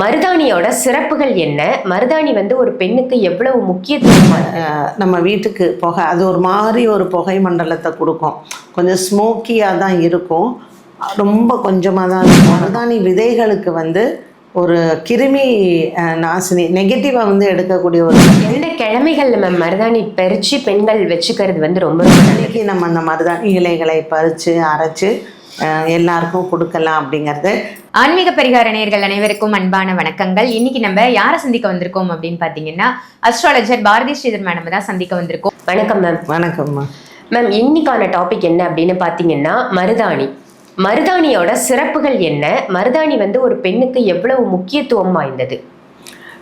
மருதாணியோட சிறப்புகள் என்ன? மருதாணி வந்து ஒரு பெண்ணுக்கு எவ்வளவு முக்கியத்துவம் நம்ம வீட்டுக்கு புகை அது ஒரு மாதிரி ஒரு புகை மண்டலத்தை கொடுக்கும். கொஞ்சம் ஸ்மோக்கியாக தான் இருக்கும். ரொம்ப கொஞ்சமாக தான் இருக்கும். மருதாணி விதைகளுக்கு வந்து ஒரு கிருமி நாசினி நெகட்டிவாக வந்து எடுக்கக்கூடிய ஒரு எந்த கிழமைகள் நம்ம மருதாணி பறிச்சு பெண்கள் வச்சுக்கிறது வந்து ரொம்ப இன்னைக்கு நம்ம அந்த மருதாணி இலைகளை பறித்து அரைச்சு எல்லாருக்கும் கொடுக்கலாம் அப்படிங்கிறது. ஆன்மீக பரிகார நேயர்கள் அனைவருக்கும் அன்பான வணக்கங்கள். இன்னைக்கு நம்ம யாரை சந்திக்க வந்திருக்கோம் அப்படின்னு பாத்தீங்கன்னா அஸ்ட்ராலஜர் பாரதி ஸ்ரீதர் மேடம் தான் சந்திக்க வந்திருக்கோம். வணக்கம் மேம் வணக்கம்மா. மேம் இன்னைக்கான டாபிக் என்ன அப்படின்னு பார்த்தீங்கன்னா மருதாணி. மருதாணியோட சிறப்புகள் என்ன? மருதாணி வந்து ஒரு பெண்ணுக்கு எவ்வளவு முக்கியத்துவம் வாய்ந்தது?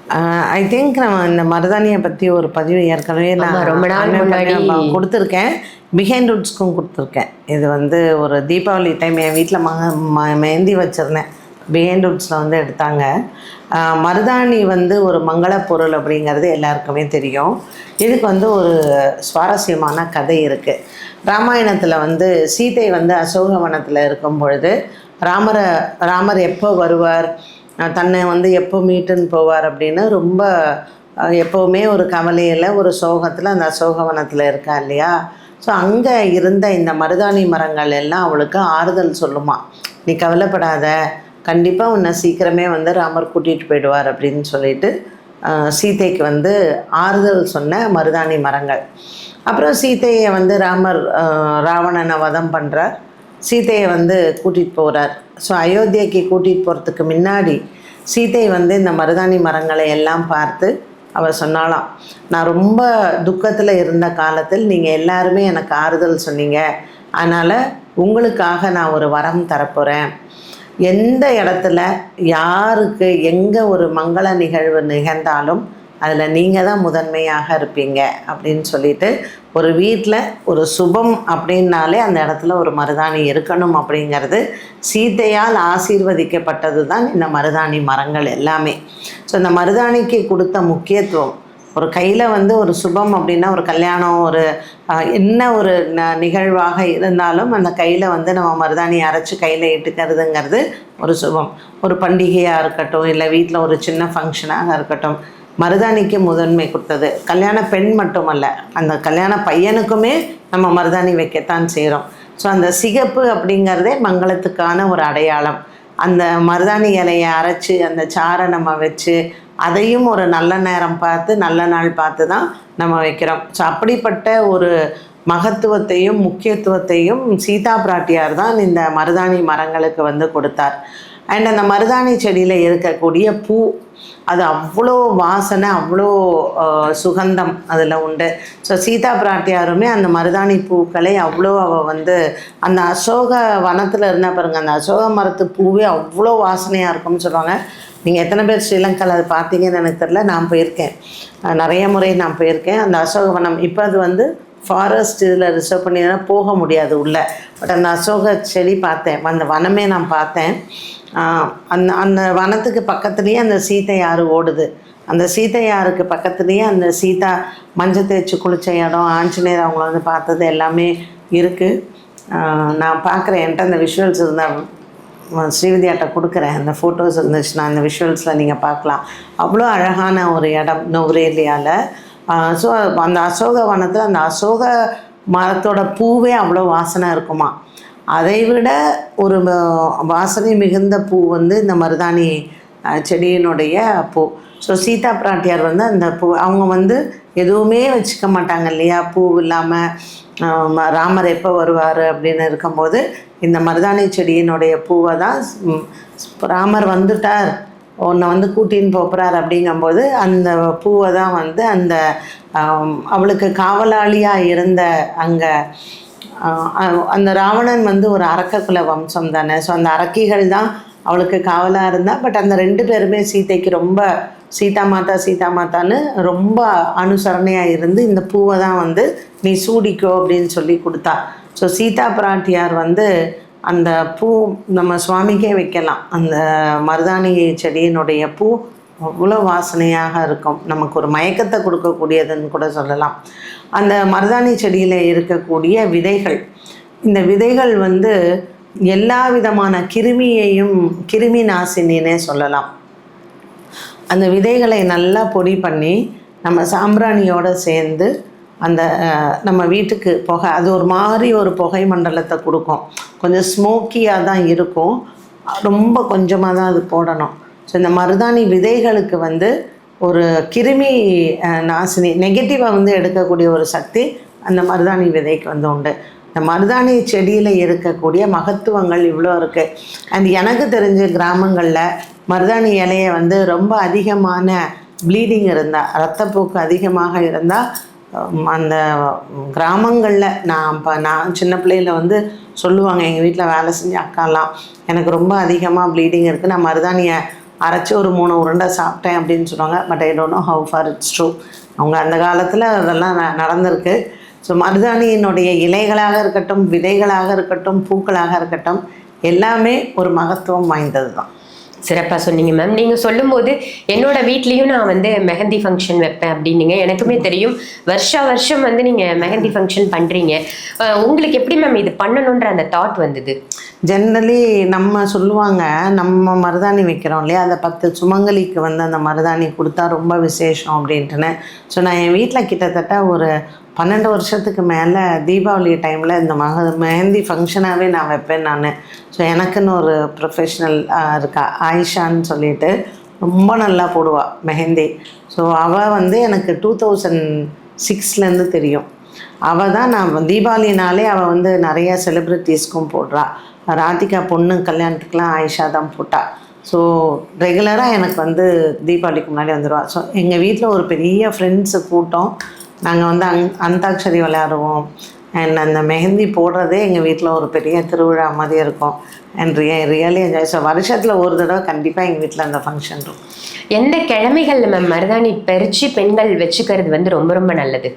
ஐ திங்க் நம்ம இந்த மருதாணியை பற்றி ஒரு பதிவு ஏற்கனவே நான் ரொம்ப நாள் முன்னாடி- கொடுத்துருக்கேன். பிஹைண்ட் ரூட்ஸ்க்கும் கொடுத்துருக்கேன். இது வந்து ஒரு தீபாவளி டைம் என் வீட்டில் மக ம- மெஹந்தி வச்சுருந்தேன். பிஹைண்ட் ரூட்ஸில் வந்து எடுத்தாங்க. மருதாணி வந்து ஒரு மங்கள பொருள் அப்படிங்கிறது எல்லாருக்குமே தெரியும். இதுக்கு வந்து ஒரு சுவாரஸ்யமான கதை இருக்குது ராமாயணத்தில் வந்து சீதை வந்து அசோகவனத்தில் இருக்கும் பொழுது ராமரை ராமர் எப்போ வருவார்? தன்னை வந்து எப்போ மீட்டுன்னு போவார் அப்படின்னு ரொம்ப எப்போவுமே ஒரு கவலையில் ஒரு சோகத்தில் அந்த அசோகவனத்தில் இருக்கா இல்லையா? ஸோ அங்கே இருந்த இந்த மருதாணி மரங்கள் எல்லாம் அவளுக்கு ஆறுதல் சொல்லுமா. நீ கவலைப்படாத கண்டிப்பாக உன்னை சீக்கிரமே வந்து ராமர் கூட்டிகிட்டு போயிடுவார் அப்படின்னு சொல்லிட்டு சீதைக்கு வந்து ஆறுதல் சொன்ன மருதாணி மரங்கள். அப்புறம் சீதையை வந்து ராமர் ராவணனை வதம் பண்ணுறார் சீதையை வந்து கூட்டிகிட்டு போகிறார் ஸோ அயோத்தியைக்கு கூட்டிகிட்டு போகிறதுக்கு முன்னாடி சீதை வந்து இந்த மருதாணி மரங்களை எல்லாம் பார்த்து அவள் சொன்னாலாம் நான் ரொம்ப துக்கத்தில் இருந்த காலத்தில் நீங்கள் எல்லாருமே எனக்கு ஆறுதல் சொன்னீங்க. அதனால் உங்களுக்காக நான் ஒரு வரம் தரப்போகிறேன் எந்த இடத்துல யாருக்கு எங்கே ஒரு மங்கள நிகழ்வு நிகழ்ந்தாலும் அதில் நீங்கள் தான் முதன்மையாக இருப்பீங்க அப்படின்னு சொல்லிட்டு ஒரு வீட்டில் ஒரு சுபம் அப்படின்னாலே அந்த இடத்துல ஒரு மருதாணி இருக்கணும் அப்படிங்கிறது சீதையால் ஆசீர்வதிக்கப்பட்டது தான் இந்த மருதாணி மரங்கள் எல்லாமே. ஸோ இந்த மருதாணிக்கு கொடுத்த முக்கியத்துவம் ஒரு கையில் வந்து ஒரு சுபம் அப்படின்னா ஒரு கல்யாணம் ஒரு என்ன ஒரு ந- நிகழ்வாக இருந்தாலும் அந்த கையில் வந்து நம்ம மருதாணி அரைச்சி கையில் இட்டுக்கிறதுங்கிறது ஒரு சுபம். ஒரு பண்டிகையாக இருக்கட்டும் இல்லை வீட்டில் ஒரு சின்ன ஃபங்க்ஷனாக இருக்கட்டும் மருதாணிக்கு முதன்மை கொடுத்தது. கல்யாண பெண் மட்டுமல்ல அந்த கல்யாண பையனுக்குமே நம்ம மருதாணி வைக்கத்தான் செய்கிறோம் ஸோ அந்த சிகப்பு அப்படிங்கிறதே மங்களத்துக்கான ஒரு அடையாளம். அந்த மருதாணி இலையை அரைச்சி அந்த சாரை நம்ம வச்சு அதையும் ஒரு நல்ல நேரம் பார்த்து நல்ல நாள் பார்த்து தான் நம்ம வைக்கிறோம். ஸோ அப்படிப்பட்ட ஒரு மகத்துவத்தையும் முக்கியத்துவத்தையும் சீதா பிராட்டியார் தான் இந்த மருதாணி மரங்களுக்கு வந்து கொடுத்தார். அண்ட் அந்த மருதாணி செடியில் இருக்கக்கூடிய பூ அது அவ்வளோ வாசனை அவ்வளோ சுகந்தம் அதில் உண்டு. ஸோ சீதா பிராட்டியாருமே அந்த மருதாணி பூக்களை அவ்வளோ அவள் வந்து அந்த அசோக வனத்தில் இருந்தா பாருங்கள் அந்த அசோக மரத்து பூவே அவ்வளோ வாசனையாக இருக்கும்னு சொல்லுவாங்க. நீங்கள் எத்தனை பேர் ஸ்ரீலங்காவில் அது பார்த்தீங்கன்னு எனக்கு தெரில நான் போயிருக்கேன். நிறைய முறை நான் போயிருக்கேன். அந்த அசோகவனம் இப்போ அது வந்து ஃபாரஸ்ட் இதில் ரிசர்வ் பண்ணி போக முடியாது உள்ளே. பட் அந்த அசோக செடி பார்த்தேன். அந்த வனமே நான் பார்த்தேன். அந்த அந்த வனத்துக்கு பக்கத்துலேயே அந்த சீதை ஆறு ஓடுது. அந்த சீதை ஆறுக்கு பக்கத்துலேயே அந்த சீதா மஞ்சள் தேய்ச்சி குளிச்ச இடம் ஆஞ்சநேயர் அவங்கள வந்து பார்த்தது எல்லாமே இருக்குது நான் பார்க்குறேன். என்கிட்ட அந்த விஷுவல்ஸ் இருந்தால் ஸ்ரீவித்யாட்ட கொடுக்குறேன். அந்த ஃபோட்டோஸ் இருந்துச்சுன்னா அந்த விஷுவல்ஸில் நீங்கள் பார்க்கலாம். அவ்வளோ அழகான ஒரு இடம் நுவரேலியாவில் ஸோ அந்த அசோக வனத்தில் அந்த அசோக மரத்தோட பூவே அவ்வளோ வாசனை இருக்குமா? அதை விட ஒரு வாசனை மிகுந்த பூ வந்து இந்த மருதாணி செடியினுடைய பூ. ஸோ சீதா பிராட்டியார் வந்து அந்த பூ அவங்க வந்து எதுவுமே வச்சுக்க மாட்டாங்க இல்லையா? பூ இல்லாமல் ராமர் எப்போ வருவார் அப்படின்னு இருக்கும்போது இந்த மருதாணி செடியினுடைய பூவை தான் ராமர் வந்துட்டார். உன்னை வந்து கூட்டின்னு போகிறார் அப்படிங்கும்போது அந்த பூவை தான் வந்து அந்த அவளுக்கு காவலாளியாக இருந்த அங்கே அந்த ராவணன் வந்து ஒரு அரக்கக்குல வம்சம் தானே. ஸோ அந்த அரக்கிகள் தான் அவளுக்கு காவலாக இருந்தா பட் அந்த ரெண்டு பேருமே சீதைக்கு ரொம்ப சீதா மாதா சீதா மாதான்னு ரொம்ப அனுசரணையாக இருந்து இந்த பூவை தான் வந்து நீ சூடிக்கோ அப்படின்னு சொல்லி கொடுத்தா. ஸோ சீதா பிராட்டியார் வந்து அந்த பூ நம்ம சுவாமிக்கே வைக்கலாம். அந்த மருதாணி செடியினுடைய பூ அவ்வளோ வாசனையாக இருக்கும். நமக்கு ஒரு மயக்கத்தை கொடுக்கக்கூடியதுன்னு கூட சொல்லலாம். அந்த மருதாணி செடியில் இருக்கக்கூடிய விதைகள். இந்த விதைகள் வந்து எல்லா விதமான கிருமியையும் கிருமி நாசினின்னே சொல்லலாம். அந்த விதைகளை நல்லா பொடி பண்ணி நம்ம சாம்பிராணியோடு சேர்ந்து அந்த நம்ம வீட்டுக்கு புகை அது ஒரு மாதிரி ஒரு புகை மண்டலத்தை கொடுக்கும். கொஞ்சம் ஸ்மோக்கியாக தான் இருக்கும். ரொம்ப கொஞ்சமாக தான் அது போடணும். ஸோ இந்த மருதாணி விதைகளுக்கு வந்து ஒரு கிருமி நாசினி நெகட்டிவாக வந்து எடுக்கக்கூடிய ஒரு சக்தி அந்த மருதாணி விதைக்கு வந்து உண்டு. இந்த மருதாணி செடியில் இருக்கக்கூடிய மகத்துவங்கள் இவ்வளோ இருக்குது அண்ட் எனக்கு தெரிஞ்ச கிராமங்களில் மருதாணி இலையை வந்து ரொம்ப அதிகமான ப்ளீடிங் இருந்தால் ரத்தப்போக்கு அதிகமாக இருந்தால் அந்த கிராமங்களில் நான் இப்போ நான் சின்ன பிள்ளையில வந்து சொல்லுவாங்க எங்கள் வீட்டில் வேலை செஞ்ச அக்காலாம் எனக்கு ரொம்ப அதிகமாக ப்ளீடிங் இருக்குது நான் மருதாணியை அரைச்சி ஒரு மூணு உருண்டை சாப்பிட்டேன் அப்படின்னு சொல்லுவாங்க. But I don't know how far it's true அவங்க அந்த காலத்தில் அதெல்லாம் ந- நடந்திருக்கு. ஸோ மருதாணியினுடைய இலைகளாக இருக்கட்டும் விதைகளாக இருக்கட்டும் பூக்களாக இருக்கட்டும் எல்லாமே ஒரு மகத்துவம் வாய்ந்தது தான் சிறப்பாக சொன்னீங்க மேம் நீங்கள் சொல்லும்போது என்னோட வீட்லேயும் நான் வந்து மெஹந்தி ஃபங்க்ஷன் வைப்பேன் அப்படின்னீங்க. எனக்குமே தெரியும். வருஷா வருஷம் வந்து நீங்கள் மெஹந்தி ஃபங்க்ஷன் பண்ணுறீங்க உங்களுக்கு எப்படி மேம் இது பண்ணணுன்ற அந்த தாட் வந்தது? ஜென்ரலி நம்ம சொல்லுவாங்க நம்ம மருதாணி வைக்கிறோம் இல்லையா? அந்த பத்து சுமங்கலிக்கு வந்து அந்த மருதாணி கொடுத்தா ரொம்ப விசேஷம் அப்படின்ட்டுன்னு. ஸோ நான் என் வீட்டில் கிட்டத்தட்ட ஒரு பன்னெண்டு வருஷத்துக்கு மேலே தீபாவளி டைமில் இந்த மக மெஹந்தி ஃபங்க்ஷனாகவே நான் வைப்பேன் நான். ஸோ எனக்குன்னு ஒரு ப்ரொஃபஷ்னல் இருக்கா ஆயிஷான்னு சொல்லிட்டு ரொம்ப நல்லா போடுவாள் மெஹந்தி. ஸோ அவள் வந்து எனக்கு டூ தௌசண்ட் சிக்ஸ்லேருந்து தெரியும். அவள் தான் நான் தீபாவளினாலே அவள் வந்து நிறைய செலிப்ரிட்டிஸ்க்கும் போடுறா. ராதிகா பொண்ணு கல்யாணத்துக்குலாம் ஆயிஷா தான் போட்டாள் ஸோ ரெகுலராக எனக்கு வந்து தீபாவளிக்கு முன்னாடி வந்துடுவாள் ஸோ எங்கள் வீட்டில் ஒரு பெரிய ஃப்ரெண்ட்ஸு கூட்டம். நாங்கள் வந்து அங் அந்தாக்ஷரி விளையாடுவோம். அண்ட் அந்த மெஹந்தி போடுறதே எங்கள் வீட்டில் ஒரு பெரிய திருவிழா மாதிரி இருக்கும். அண்ட் ரிய ரியலி என்ஜாய் ஸோ வருஷத்தில் ஒரு தடவை கண்டிப்பாக எங்கள் வீட்டில் அந்த ஃபங்க்ஷன் இருக்கும். எந்த கிழமைகள்ல மேம் மருதாணி பறிச்சு பெண்கள் வச்சுக்கிறது வந்து ரொம்ப ரொம்ப நல்லது?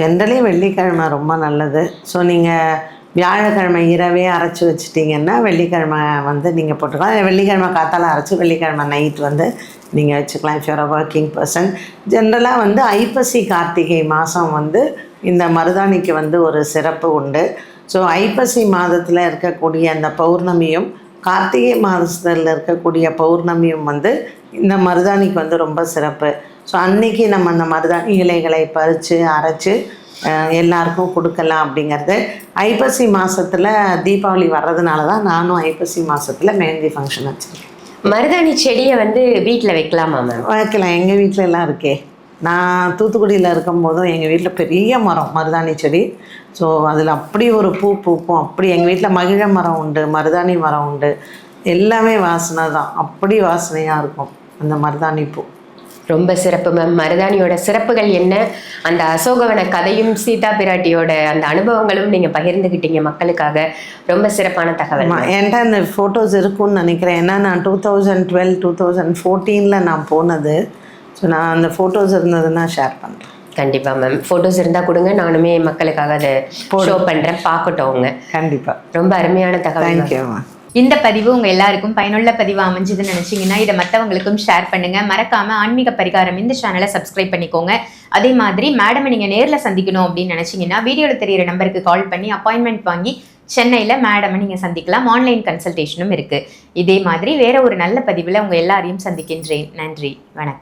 ஜென்ரலி வெள்ளிக்கிழமை ரொம்ப நல்லது. ஸோ நீங்கள் வியாழக்கிழமை இரவே அரைச்சி வச்சிட்டிங்கன்னா வெள்ளிக்கிழமை வந்து நீங்கள் போட்டுக்கலாம். வெள்ளிக்கிழமை காத்தால அரைச்சி வெள்ளிக்கிழமை நைட் வந்து நீங்கள் வச்சுக்கலாம். இஃப் யூர் ஒர்க்கிங் பர்சன் ஜென்ரலாக வந்து ஐப்பசி கார்த்திகை மாதம் வந்து இந்த மருதாணிக்கு வந்து ஒரு சிறப்பு உண்டு. ஸோ ஐப்பசி மாதத்தில் இருக்கக்கூடிய அந்த பௌர்ணமியும் கார்த்திகை மாதத்தில் இருக்கக்கூடிய பௌர்ணமியும் வந்து இந்த மருதாணிக்கு வந்து ரொம்ப சிறப்பு. ஸோ அன்னைக்கு நம்ம அந்த மருதாணி இலைகளை பறித்து அரைச்சி எல்லாருக்கும் கொடுக்கலாம் அப்படிங்கிறது. ஐப்பசி மாதத்தில் தீபாவளி வர்றதுனால தான் நானும் ஐப்பசி மாதத்தில் மெஹந்தி ஃபங்க்ஷன் வச்சுருக்கேன். மருதாணி செடியை வந்து வீட்டில் வைக்கலாமா மேம் வைக்கலாம். எங்கள் வீட்டில் எல்லாம் இருக்கே. நான் தூத்துக்குடியில் இருக்கும்போதும் எங்கள் வீட்டில் பெரிய மரம் மருதாணி செடி. ஸோ அதில் அப்படி ஒரு பூ பூக்கும். அப்படி எங்கள் வீட்டில் மகிழ மரம் உண்டு மருதாணி மரம் உண்டு. எல்லாமே வாசனை தான் அப்படி வாசனையாக இருக்கும் அந்த மருதாணி பூ. ரொம்ப சிறப்பு மேம் மருதாணியோட சிறப்புகள் என்ன? அந்த அசோகவன கதையும் சீதா பிராட்டியோட அந்த அனுபவங்களும் நீங்க பகிர்ந்துகிட்டீங்க மக்களுக்காக. ரொம்ப சிறப்பான தகவல் என்கிட்ட அந்த ஃபோட்டோஸ் இருக்கும்னு நினைக்கிறேன். ஏன்னா நான் two thousand twelve two thousand ஃபோர்டீனில் நான் போனது. ஸோ நான் அந்த ஃபோட்டோஸ் இருந்ததுன்னா ஷேர் பண்ணுறேன் கண்டிப்பா மேம் போட்டோஸ் இருந்தா கொடுங்க. நானுமே மக்களுக்காக அதை ஷோ பண்றேன். பார்க்கட்டும் அவங்க. கண்டிப்பாக ரொம்ப அருமையான தகவல் ma'am. தேங்க்யூம்மா இந்த பதிவு உங்க எல்லாருக்கும் பயனுள்ள பதிவு அமைஞ்சதுன்னு நினைச்சீங்கன்னா இதை மற்றவங்களுக்கும் ஷேர் பண்ணுங்க. மறக்காம ஆன்மீக பரிகாரம் இந்த சேனலை சப்ஸ்கிரைப் பண்ணிக்கோங்க. அதே மாதிரி மேடம் நீங்க நேரில் சந்திக்கணும் அப்படின்னு நினைச்சீங்கன்னா வீடியோல தெரியிற நம்பருக்கு கால் பண்ணி அப்பாயின்மெண்ட் வாங்கி சென்னையில் மேடமை நீங்கள் சந்திக்கலாம். ஆன்லைன் கன்சல்டேஷனும் இருக்குது இதே மாதிரி வேற ஒரு நல்ல பதிவில் உங்கள் எல்லாரையும் சந்திக்கின்றேன். நன்றி. வணக்கம்.